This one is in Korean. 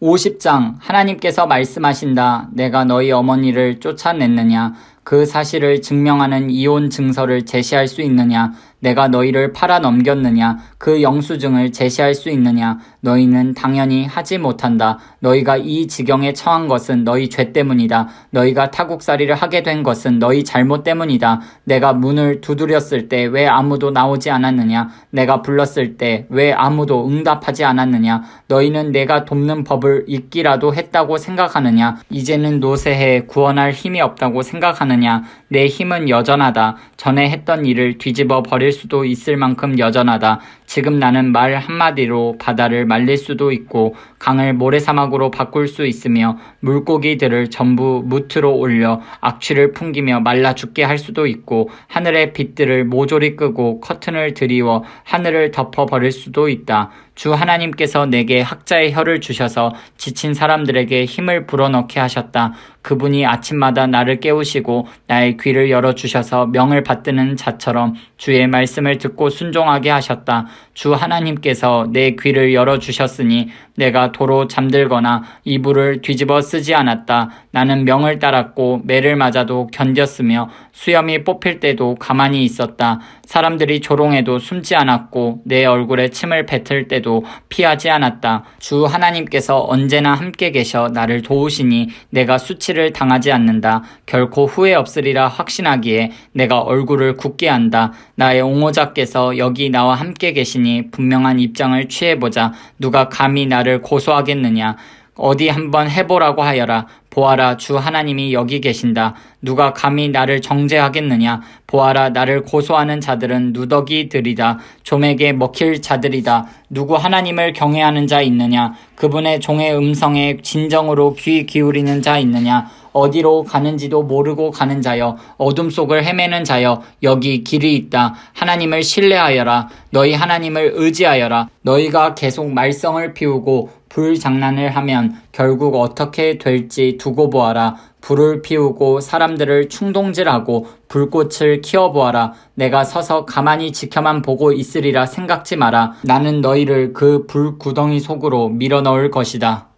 50장 하나님께서 말씀하신다. 내가 너희 어머니를 쫓아냈느냐? 그 사실을 증명하는 이혼 증서를 제시할 수 있느냐? 내가 너희를 팔아 넘겼느냐? 그 영수증을 제시할 수 있느냐? 너희는 당연히 하지 못한다. 너희가 이 지경에 처한 것은 너희 죄 때문이다. 너희가 타국살이를 하게 된 것은 너희 잘못 때문이다. 내가 문을 두드렸을 때 왜 아무도 나오지 않았느냐? 내가 불렀을 때 왜 아무도 응답하지 않았느냐? 너희는 내가 돕는 법을 잊기라도 했다고 생각하느냐? 이제는 노새해 구원할 힘이 없다고 생각하느냐? 내 힘은 여전하다. 전에 했던 일을 뒤집어 버릴 수도 있을 만큼 여전하다. 지금 나는 말 한마디로 바다를 말릴 수도 있고 강을 모래사막으로 바꿀 수 있으며 물고기들을 전부 무트로 올려 악취를 풍기며 말라 죽게 할 수도 있고 하늘의 빛들을 모조리 끄고 커튼을 드리워 하늘을 덮어 버릴 수도 있다. 주 하나님께서 내게 학자의 혀를 주셔서 지친 사람들에게 힘을 불어넣게 하셨다. 그분이 아침마다 나를 깨우시고 나의 귀를 열어주셔서 명을 받드는 자처럼 주의 말씀을 듣고 순종하게 하셨다. 주 하나님께서 내 귀를 열어주셨으니 내가 도로 잠들거나 이불을 뒤집어 쓰지 않았다. 나는 명을 따랐고 매를 맞아도 견뎠으며 수염이 뽑힐 때도 가만히 있었다. 사람들이 조롱해도 숨지 않았고 내 얼굴에 침을 뱉을 때도 피하지 않았다. 주 하나님께서 언제나 함께 계셔 나를 도우시니 내가 수치를 당하지 않는다. 결코 후회 없으리라 확신하기에 내가 얼굴을 굳게 한다. 나의 옹호자께서 여기 나와 함께 계시니 분명한 입장을 취해보자. 누가 감히 나를 고소하겠느냐. 어디 한번 해보라고 하여라. 보아라, 주 하나님이 여기 계신다. 누가 감히 나를 정죄하겠느냐? 보아라, 나를 고소하는 자들은 누더기들이다. 좀에게 먹힐 자들이다. 누구 하나님을 경외하는 자 있느냐? 그분의 종의 음성에 진정으로 귀 기울이는 자 있느냐? 어디로 가는지도 모르고 가는 자여, 어둠 속을 헤매는 자여, 여기 길이 있다. 하나님을 신뢰하여라. 너희 하나님을 의지하여라. 너희가 계속 말썽을 피우고 불장난을 하면 결국 어떻게 될지 두고 보아라. 불을 피우고 사람들을 충동질하고 불꽃을 키워보아라. 내가 서서 가만히 지켜만 보고 있으리라 생각지 마라. 나는 너희를 그 불구덩이 속으로 밀어 넣을 것이다.